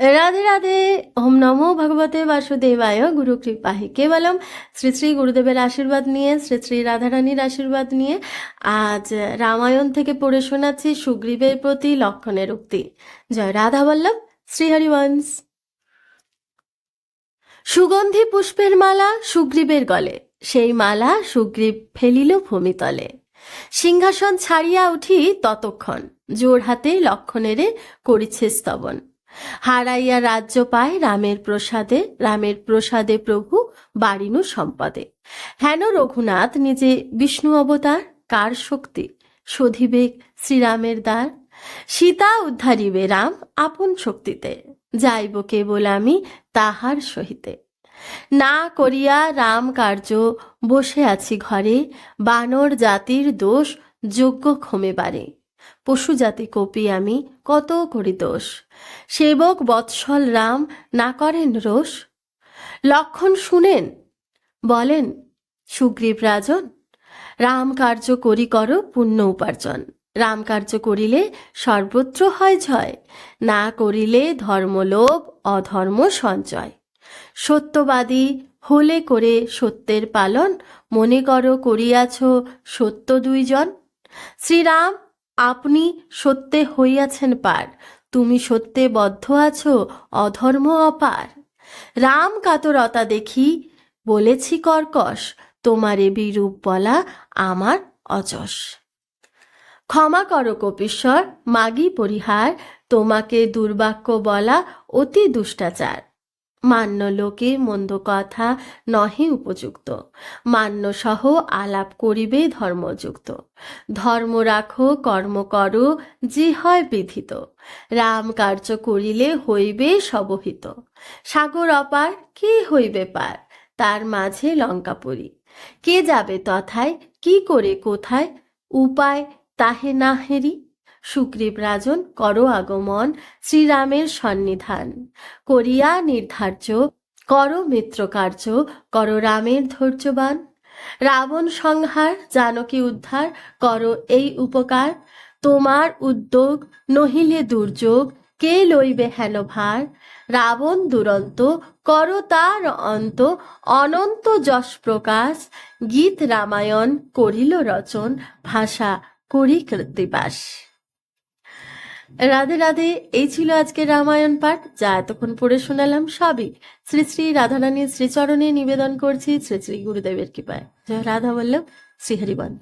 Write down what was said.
রাধে রাধে, ওম নমো ভগবতে বাসুদেবায়, গুরু কৃপাহি কেবলম শ্রী শ্রী গুরুদেবের আশীর্বাদ নিয়ে, শ্রী শ্রী রাধারানীর আশীর্বাদ নিয়ে আজ রামায়ণ থেকে পড়ে শোনাচ্ছি সুগ্রীবের প্রতি লক্ষণের উক্তি। জয় রাধা বল্লভ শ্রীহরিবংশ সুগন্ধি পুষ্পের মালা সুগ্রীবের গলে, সেই মালা সুগ্রীব ফেলিল ভূমিতলে। সিংহাসন ছাড়িয়া উঠি ততক্ষণ জোর হাতে লক্ষণেরে করিছে স্তবন। হারাইয়া রাজ্য পায় রামের প্রসাদে রামের প্রসাদে প্রভু বাড়িনু সম্পদে। হেন রঘুনাথ নিজে বিষ্ণু অবতার, কার শক্তি? শোধিবে শ্রীরামের দ্বার। সীতা উদ্ধারিবে রাম আপন শক্তিতে। যাইব কেবল আমি তাহার সহিতে। না করিয়া রাম কার্য, বসে আছি ঘরে, বানর জাতির দোষ যোগ্য ক্ষমে বারে পশু জাতি কপি আমি, কত করি দোষ? সেবক বৎসল রাম না করেন রোষ? লক্ষণ শুনেন, বলেন, সুগ্রীব রাজন, রাম কার্য করি কর পুণ্য উপার্জন। রাম কার্য করিলে সর্বত্র হয় জয়, না করিলে ধর্মলোভ, অধর্ম সঞ্চয়। সত্যবাদী হলে করে সত্যের পালন, মনে করো করিয়াছ সত্য দুইজন। শ্রীরাম আপনি সত্যে হইয়াছেন পার। তুমি সত্যে বদ্ধ আছো, অধর্ম অপার। রাম কাতরতা দেখি, বলেছি কর্কশ, তোমারে বিরূপ বলা আমার অজস। ক্ষমা করো কপীশ্বর, মাগি পরিহার, তোমাকে দুর্বাক্য বলা অতি দুষ্টাচার। মান্য লোকে মন্দ কথা নহে উপযুক্ত। মান্য সহ আলাপ করিবে ধর্মযুক্ত। ধর্ম রাখো, কর্ম করো, যে হয় বিধিত। রাম কার্য করিলে হইবে সবহিত। সাগর অপার, কে হইবে পার? তার মাঝে লঙ্কা লঙ্কাপুরী। কে যাবে তথায়? কি করে কোথায়? উপায় তাহে না হেরি। সুগ্রীব রাজন কর আগমন, শ্রীরামের সন্নিধান। করিয়া নির্ধার্য, করো মিত্রকার্য, কর রামের ধৈর্যবান। রাবণ সংহার, জানকী উদ্ধার, কর এই উপকার। তোমার উদ্যোগ, নহিলে দুর্যোগ, কে লইবে হেন ভার? রাবণ দুরন্ত, কর তার অন্ত, অনন্ত যশ প্রকাশ। গীত রামায়ণ, করিল রচন, ভাষা করি কৃত্তিবাস। রাধে রাধে, এই ছিল আজকের রামায়ণ পাঠ, যা এতক্ষণ পড়ে শোনালাম সবই। শ্রী শ্রী রাধারানীর শ্রীচরণে নিবেদন করছি শ্রী শ্রী গুরুদেবের কৃপায়। জয় রাধা বল্লভ শ্রীহরিবন